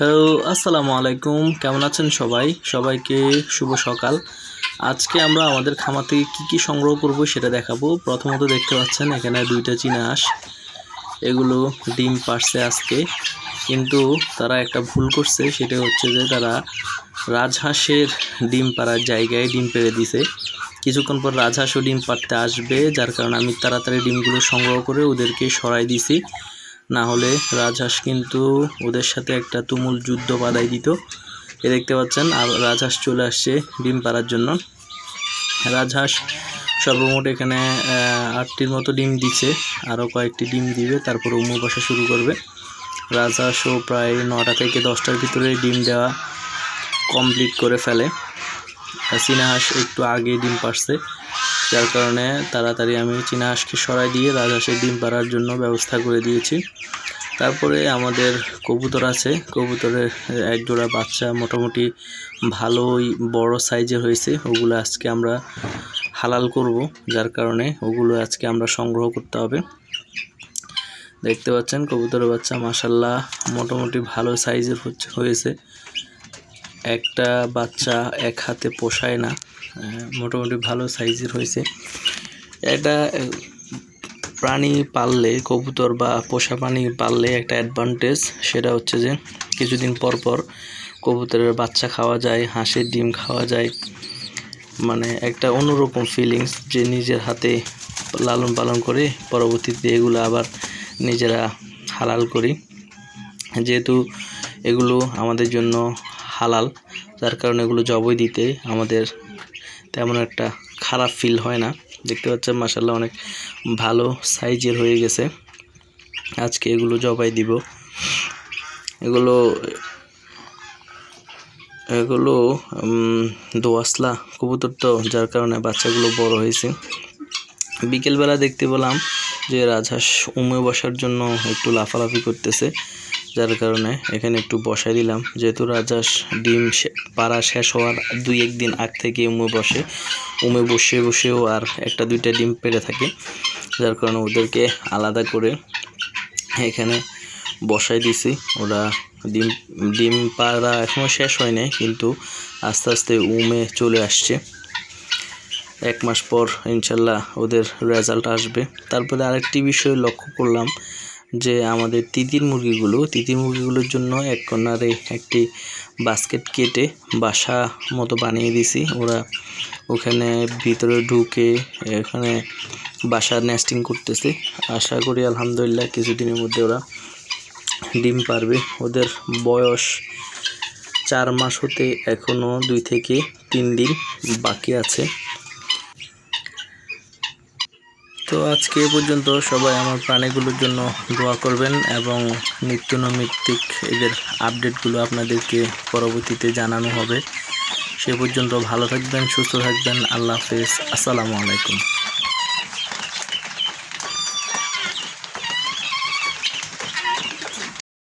Hello আসসালামু আলাইকুম। কেমন আছেন সবাই? সবাইকে শুভ সকাল। আজকে আমরা আমাদের খামার থেকে কী কী সংগ্রহ করব সেটা দেখাবো। প্রথমত দেখতে পাচ্ছেন, এখানে দুইটা চীনা হাঁস এগুলো ডিম পারছে আজকে। কিন্তু তারা একটা ভুল করছে, সেটা হচ্ছে যে তারা রাজহাঁসের ডিম পাড়ার জায়গায় ডিম পেড়ে দিছে। কিছুক্ষণ পর রাজহাঁসও ডিম পাড়তে আসবে, যার কারণে আমি তাড়াতাড়ি ডিমগুলো সংগ্রহ করে ওদেরকে সরাই দিছি। না হলে রাজহাঁস কিন্তু ওদের সাথে একটা তুমুল যুদ্ধ বাধাই দিত। এ দেখতে পাচ্ছেন, আর রাজহাঁস চলে আসছে ডিম পাড়ার জন্য। রাজহাঁস সর্বমোট এখানে আটটির মতো ডিম দিচ্ছে আরও কয়েকটি ডিম দিবে, তারপর উমু বসা শুরু করবে। রাজহাঁসও প্রায় নটা থেকে দশটার ভিতরে ডিম দেওয়া কমপ্লিট করে ফেলে। চীনা একটু আগে ডিম পারছে যার কারণে তাড়াতাড়ি আমি চীনা হাঁসকে সরাই দিয়ে রাজহাঁসের ডিম পাড়ার জন্য ব্যবস্থা করে দিয়েছি। তারপরে আমাদের কবুতর আছে। কবুতরের এক জোড়া বাচ্চা মোটামুটি ভালোই বড় সাইজের হয়েছে। ওগুলো আজকে আমরা হালাল করব, যার কারণে ওগুলো আজকে আমরা সংগ্রহ করতে হবে। দেখতে পাচ্ছেন কবুতরের বাচ্চা মাসাল্লাহ মোটামুটি ভালো সাইজের হচ্ছে, হয়েছে। একটা বাচ্চা এক হাতে পোষায় না মোটামুটি ভালো সাইজের হয়েছে। এটা প্রাণী পাললে, কবুতর বা পোষা প্রাণী পাললে একটা অ্যাডভান্টেজ সেটা হচ্ছে যে কিছুদিন পর পর কবুতরের বাচ্চা খাওয়া যায়, হাঁসের ডিম খাওয়া যায়। মানে একটা অন্যরকম ফিলিংস যে নিজের হাতে লালন পালন করে পরবর্তীতে এগুলো আবার নিজেরা হালাল করি। যেহেতু এগুলো আমাদের জন্য হালাল। যার কারণে এগুলো জবই দিতে আমাদের তেমন একটা খারাপ ফিল হয় না। দেখতে পাচ্ছেন মাসাল্লাহ অনেক ভালো সাইজের হয়ে গেছে। আজকে এগুলো জবাই দিব। এগুলো এগুলো দোয়াসলা, কবুতর তো, যার কারণে বাচ্চাগুলো বড় হয়েছে। বিকেলবেলা দেখতে পেলাম যে রাজহাঁস উমে বসার জন্য একটু লাফালাফি করতেছে। যার কারণে এখানে একটু বসাই দিলাম। যেহেতু রাজহাঁস ডিম পাড়া শেষ হওয়ার দুই একদিন আগ থেকে উমে বসে। উমে বসে বসেও আর একটা দুইটা ডিম পেড়ে থাকে। যার কারণে ওদেরকে আলাদা করে এখানে বসাই দিছি। ওরা ডিম ডিম পাড়া এখনও শেষ হয় নাই, কিন্তু আস্তে আস্তে উমে চলে আসছে। এক মাস পর ইনশাল্লাহ ওদের রেজাল্ট আসবে। তারপরে আরেকটি বিষয় লক্ষ্য করলাম। যে আমাদের তিতির মুরগিগুলো, তিতির মুরগিগুলোর জন্য এক কর্নারে একটি বাস্কেট কেটে বাসা মতো বানিয়ে দিছি। ওরা ওখানে ভিতরে ঢুকে এখানে বাসা নেস্টিং করতেছে। আশা করি আলহামদুলিল্লাহ কিছুদিনের মধ্যে ওরা ডিম পারবে। ওদের বয়স চার মাস হতে এখনও দুই থেকে তিন দিন বাকি আছে। তো আজকে এ পর্যন্ত সবাই আমার প্রাণীগুলোর জন্য দোয়া করবেন এবং নিত্য নৈমিত্তিক এদের আপডেটগুলো আপনাদেরকে পরবর্তীতে জানানো হবে। সে পর্যন্ত ভালো থাকবেন, সুস্থ থাকবেন, আল্লাহ হাফেজ। আসসালামু আলাইকুম।